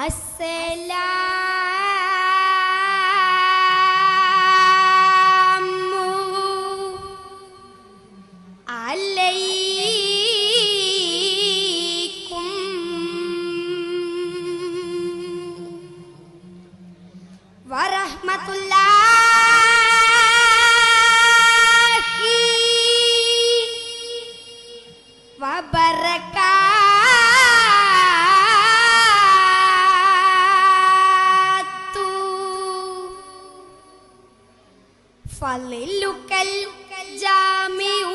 Hace la فضلك الجامع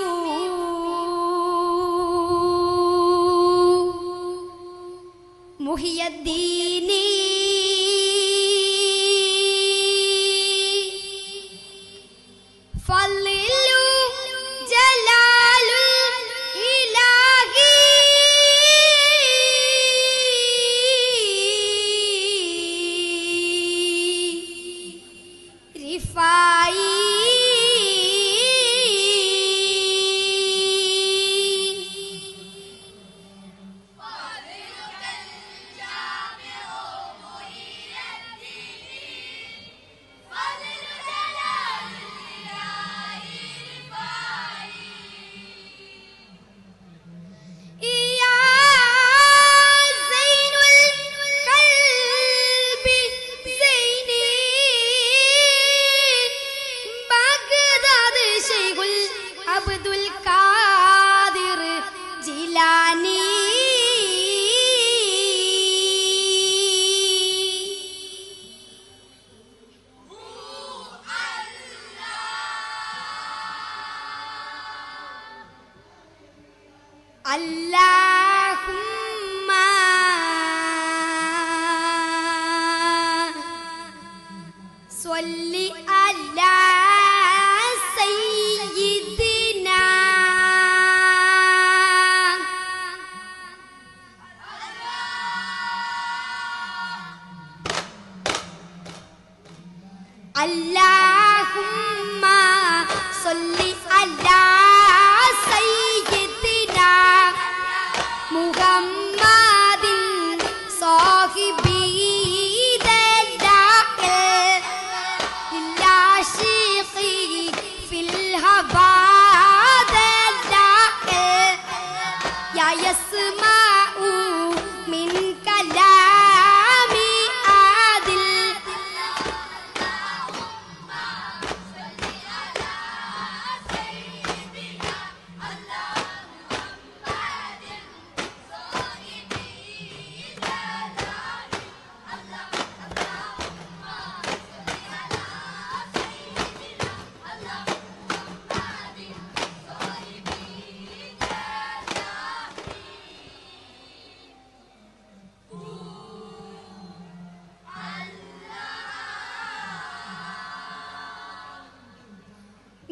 محي الدين فضل جلال الإله رفاق اللهم صل على سيدنا اللهم صل على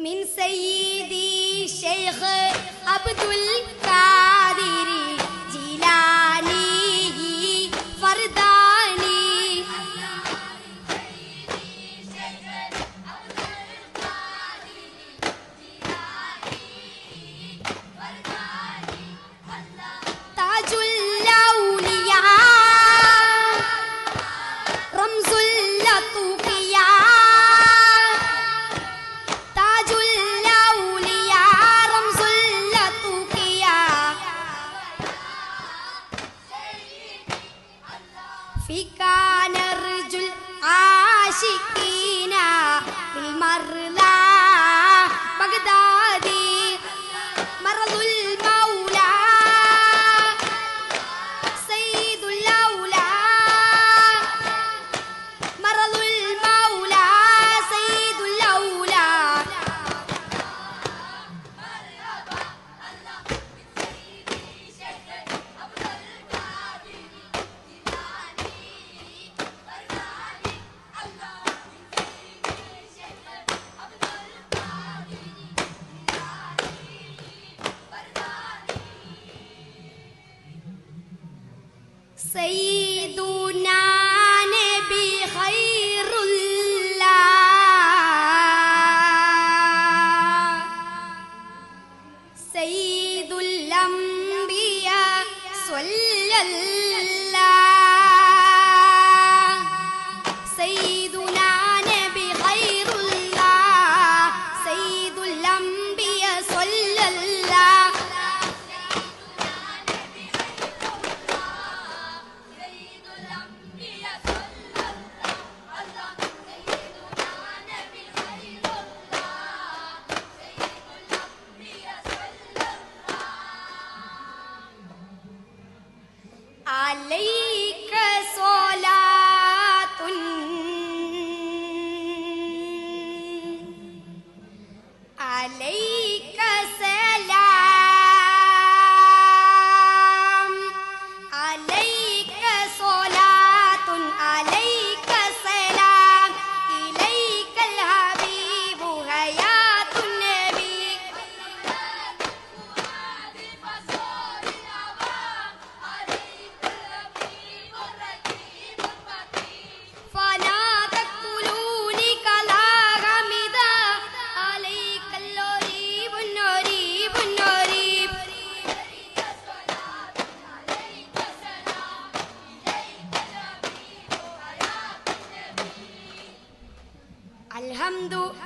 من سيدي الشيخ عبد الكافي ആശിക്കീന മറുല ബഗദാ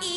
E...